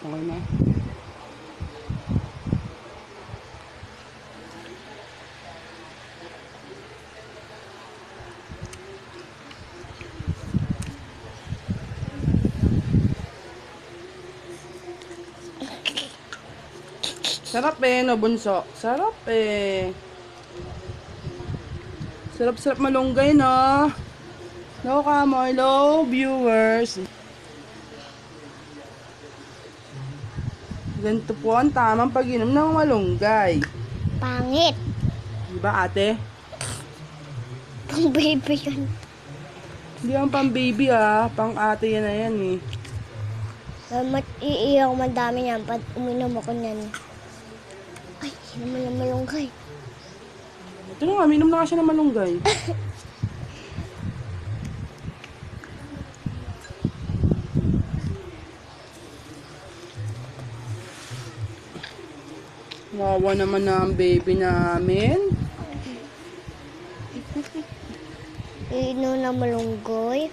Okay na. Sarap eh, no, bunso? Sarap eh. Sarap-sarap malunggay, no? No, kamo. Hello, viewers. Ganito po ang tamang pag-inom ng malunggay. Pangit. Diba, ate? Pang baby yun. Hindi ang pang baby ah. Pang ate yan na yan eh. Mat iiyak madami niyan pag uminom ako niyan. Ay, naman ang malunggay. Ito na nga, minom na kasi ng malunggay. Wawa naman na ang baby namin. Iinom na malunggoy.